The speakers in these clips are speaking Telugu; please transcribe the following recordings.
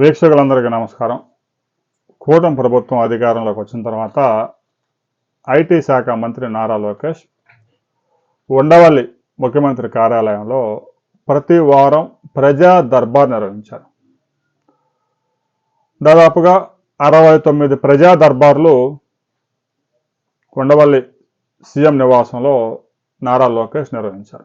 వీక్షకులందరికీ నమస్కారం. కూటమి ప్రభుత్వం అధికారంలోకి వచ్చిన తర్వాత ఐటీ శాఖ మంత్రి నారా లోకేష్ ఉండవల్లి ముఖ్యమంత్రి కార్యాలయంలో ప్రతి వారం ప్రజా దర్బార్ నిర్వహించారు. దాదాపుగా అరవై తొమ్మిది ప్రజా దర్బార్లు ఉండవల్లి సీఎం నివాసంలో నారా లోకేష్ నిర్వహించారు.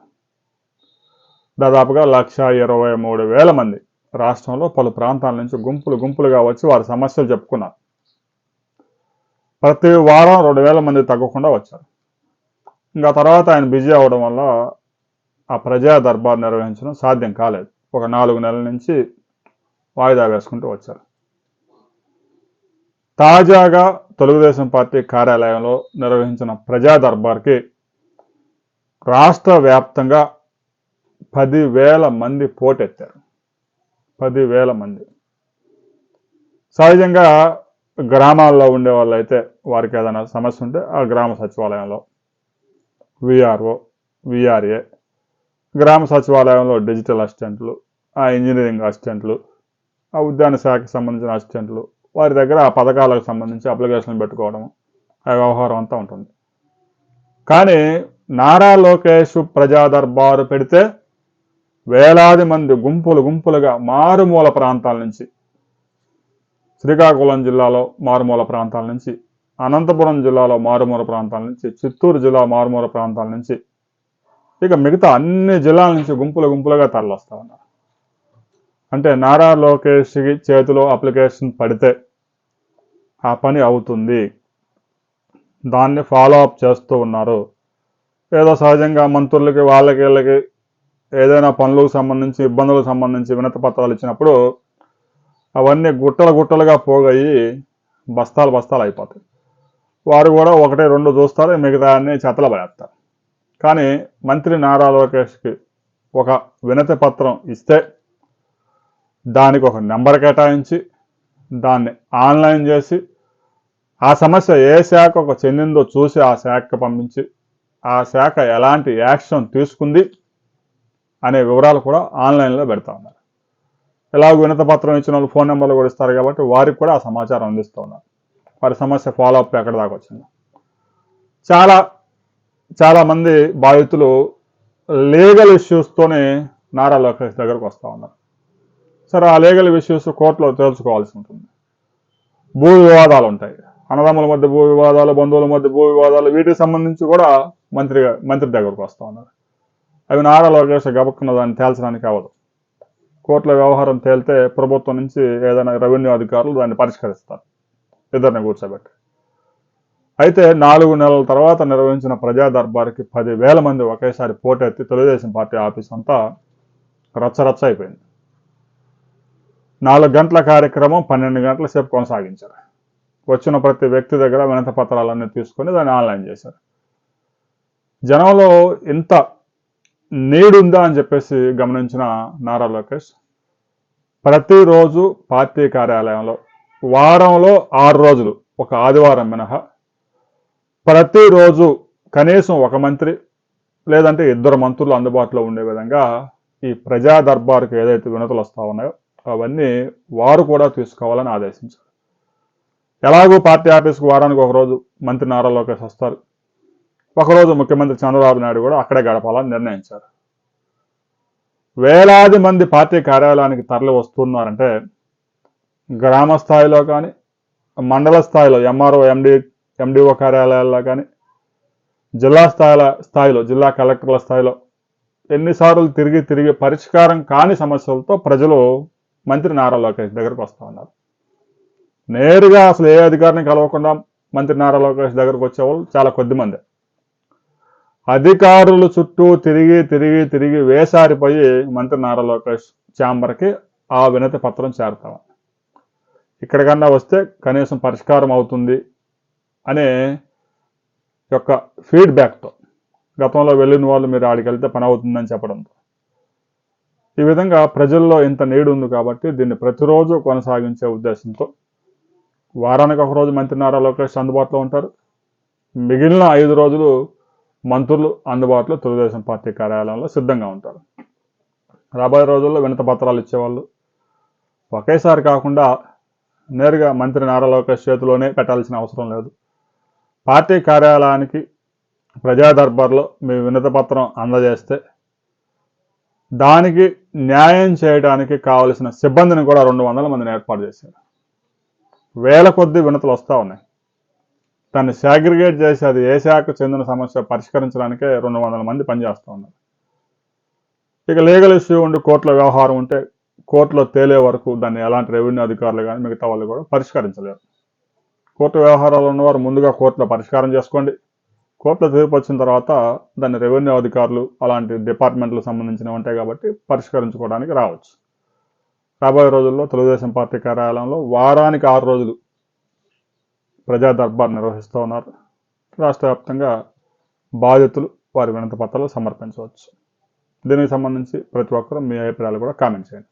దాదాపుగా లక్ష ఇరవై మూడు వేల మంది రాష్ట్రంలో పలు ప్రాంతాల నుంచి గుంపులు గుంపులుగా వచ్చి వారి సమస్యలు చెప్పుకున్నారు. ప్రతి వారం రెండు వేల మంది తగ్గకుండా వచ్చారు. ఇంకా తర్వాత ఆయన బిజీ అవడం వల్ల ఆ ప్రజా దర్బార్ నిర్వహించడం సాధ్యం కాలేదు. ఒక నాలుగు నెలల నుంచి వాయిదా వేసుకుంటూ వచ్చారు. తాజాగా తెలుగుదేశం పార్టీ కార్యాలయంలో నిర్వహించిన ప్రజా దర్బార్కి రాష్ట్ర వ్యాప్తంగా పదివేల మంది పోటెత్తారు. పదివేల మంది. సహజంగా గ్రామాల్లో ఉండే వాళ్ళు అయితే వారికి ఏదైనా సమస్య ఉంటే ఆ గ్రామ సచివాలయంలో విఆర్ఓ విఆర్ఏ గ్రామ సచివాలయంలో డిజిటల్ అసిస్టెంట్లు ఆ ఇంజనీరింగ్ అసిస్టెంట్లు ఆ ఉద్యాన శాఖకి సంబంధించిన అసిస్టెంట్లు వారి దగ్గర ఆ పథకాలకు సంబంధించి అప్లికేషన్లు పెట్టుకోవడం ఆ వ్యవహారం అంతా ఉంటుంది. కానీ నారా లోకేష్ ప్రజాదర్బారు పెడితే వేలాది మంది గుంపులు గుంపులుగా మారుమూల ప్రాంతాల నుంచి శ్రీకాకుళం జిల్లాలో మారుమూల ప్రాంతాల నుంచి అనంతపురం జిల్లాలో మారుమూల ప్రాంతాల నుంచి చిత్తూరు జిల్లా మారుమూల ప్రాంతాల నుంచి ఇక మిగతా అన్ని జిల్లాల నుంచి గుంపులు గుంపులుగా తరలిస్తా ఉన్నారు. అంటే నారా లోకేష్కి చేతిలో అప్లికేషన్ పడితే ఆ పని అవుతుంది. దాన్ని ఫాలో అప్ చేస్తూ ఉన్నారు. ఏదో సహజంగా మంత్రులకి వాళ్ళకి వీళ్ళకి ఏదైనా పనులకు సంబంధించి ఇబ్బందులకు సంబంధించి వినతి పత్రాలు ఇచ్చినప్పుడు అవన్నీ గుట్టలు గుట్టలుగా పోగయి బస్తాలు బస్తాలు అయిపోతాయి. వారు కూడా ఒకటే రెండు చూస్తారు మిగతా అన్ని చెత్తలు పడేస్తారు. కానీ మంత్రి నారా లోకేష్కి ఒక వినతి పత్రం ఇస్తే దానికి ఒక నెంబర్ కేటాయించి దాన్ని ఆన్లైన్ చేసి ఆ సమస్య ఏ శాఖకు చెందిందో చూసి ఆ శాఖకు పంపించి ఆ శాఖ ఎలాంటి యాక్షన్ తీసుకుంది అనే వివరాలు కూడా ఆన్లైన్లో పెడతా ఉన్నారు. ఎలాగో వినత పత్రం ఇచ్చిన వాళ్ళు ఫోన్ నెంబర్లు కూడా ఇస్తారు కాబట్టి వారికి కూడా ఆ సమాచారం అందిస్తూ ఉన్నారు. వారి సమస్య ఫాలో అప్ ఎక్కడి దాకా వచ్చింది. చాలా చాలామంది బాధితులు లీగల్ ఇష్యూస్తోనే నారా లోకేష్ దగ్గరకు వస్తూ ఉన్నారు. సరే ఆ లీగల్ ఇష్యూస్ కోర్టులో తేల్చుకోవాల్సి ఉంటుంది. భూ వివాదాలు ఉంటాయి. అన్నదమ్ముల మధ్య భూ వివాదాలు బంధువుల మధ్య భూ వివాదాలు వీటికి సంబంధించి కూడా మంత్రి మంత్రి దగ్గరకు వస్తూ ఉన్నారు. అవి నారా లోకేష్ గబక్కున్న దాన్ని తేల్చడానికి అవ్వదు కోర్టుల వ్యవహారం తేలితే ప్రభుత్వం నుంచి ఏదైనా రెవెన్యూ అధికారులు దాన్ని పరిష్కరిస్తారు. ఇద్దరిని కూర్చోబెట్టి. అయితే నాలుగు నెలల తర్వాత నిర్వహించిన ప్రజా దర్బార్కి పదివేల మంది ఒకేసారి పోటెత్తి తెలుగుదేశం పార్టీ ఆఫీస్ అంతా రచ్చరచ్చ అయిపోయింది. నాలుగు గంటల కార్యక్రమం పన్నెండు గంటల సేపు కొనసాగించారు. వచ్చిన ప్రతి వ్యక్తి దగ్గర వినత పత్రాలన్నీ తీసుకొని దాన్ని ఆన్లైన్ చేశారు. జనంలో ఇంత నేడుందా అని చెప్పేసి గమనించిన నారా లోకేష్ ప్రతిరోజు పార్టీ కార్యాలయంలో వారంలో ఆరు రోజులు ఒక ఆదివారం మినహా ప్రతిరోజు కనీసం ఒక మంత్రి లేదంటే ఇద్దరు మంత్రులు అందుబాటులో ఉండే విధంగా ఈ ప్రజా దర్బార్కు ఏదైతే వినతులు వస్తూ ఉన్నాయో అవన్నీ వారు కూడా తీసుకోవాలని ఆదేశించారు. ఎలాగో పార్టీ ఆఫీస్కి వారానికి ఒకరోజు మంత్రి నారా లోకేష్ వస్తారు. ఒకరోజు ముఖ్యమంత్రి చంద్రబాబు నాయుడు కూడా అక్కడే గడపాలని నిర్ణయించారు. వేలాది మంది పార్టీ కార్యాలయానికి తరలి వస్తున్నారంటే గ్రామ స్థాయిలో కానీ మండల స్థాయిలో ఎంఆర్ఓ ఎండి ఎండిఓ కార్యాలయాల్లో కానీ జిల్లా స్థాయిల స్థాయిలో జిల్లా కలెక్టర్ల స్థాయిలో ఎన్నిసార్లు తిరిగి తిరిగి పరిష్కారం కాని సమస్యలతో ప్రజలు మంత్రి నారా లోకేష్ దగ్గరకు వస్తూ ఉన్నారు. నేరుగా అసలు ఏ అధికారిని కలవకుండా మంత్రి నారా లోకేష్ దగ్గరకు వచ్చేవాళ్ళు చాలా కొద్ది మంది. అధికారులు చుట్టూ తిరిగి తిరిగి తిరిగి వేసారిపోయి మంత్రి నారా లోకేష్ ఛాంబర్కి ఆ వినతి పత్రం చేరుతాం. ఇక్కడికన్నా వస్తే కనీసం పరిష్కారం అవుతుంది అనే యొక్క ఫీడ్బ్యాక్తో గతంలో వెళ్ళిన వాళ్ళు మీరు ఆడికి వెళ్తే పని అవుతుందని చెప్పడంతో. ఈ విధంగా ప్రజల్లో ఇంత నీడు ఉంది కాబట్టి దీన్ని ప్రతిరోజు కొనసాగించే ఉద్దేశంతో వారానికి ఒక రోజు మంత్రి నారా లోకేష్ అందుబాటులో ఉంటారు. మిగిలిన ఐదు రోజులు మంత్రులు అందుబాటులో తెలుగుదేశం పార్టీ కార్యాలయంలో సిద్ధంగా ఉంటారు. రాబోయే రోజుల్లో వినత పత్రాలు ఇచ్చేవాళ్ళు ఒకేసారి కాకుండా నేరుగా మంత్రి నారా లోకేష్ చేతిలోనే పెట్టాల్సిన అవసరం లేదు. పార్టీ కార్యాలయానికి ప్రజా దర్బార్లో మీ వినత పత్రం అందజేస్తే దానికి న్యాయం చేయడానికి కావలసిన సిబ్బందిని కూడా రెండు వందల మందిని ఏర్పాటు చేశారు. వేల కొద్ది వినతులు వస్తూ ఉన్నాయి. దాన్ని సాగ్రిగేట్ చేసి అది ఏ శాఖకు చెందిన సమస్య పరిష్కరించడానికే రెండు వందల మంది పనిచేస్తూ ఉన్నారు. ఇక లీగల్ ఇష్యూ ఉండి కోర్టుల వ్యవహారం ఉంటే కోర్టులో తేలే వరకు దాన్ని ఎలాంటి రెవెన్యూ అధికారులు కానీ మిగతా వాళ్ళు కూడా పరిష్కరించలేరు. కోర్టు వ్యవహారాలు ఉన్నవారు ముందుగా కోర్టులో పరిష్కారం చేసుకోండి. కోర్టులో తీర్పు వచ్చిన తర్వాత దాన్ని రెవెన్యూ అధికారులు అలాంటి డిపార్ట్మెంట్లకు సంబంధించినవి ఉంటాయి కాబట్టి పరిష్కరించుకోవడానికి రావచ్చు. రాబోయే రోజుల్లో తెలుగుదేశం పార్టీ కార్యాలయంలో వారానికి ఆరు రోజులు ప్రజా దర్బార్ నిర్వహిస్తూ ఉన్నారు. రాష్ట్ర వ్యాప్తంగా బాధితులు వారి వినతి పత్రాలు సమర్పించవచ్చు. దీనికి సంబంధించి ప్రతి ఒక్కరూ మీ అభిప్రాయాలు కూడా కామెంట్ చేయండి.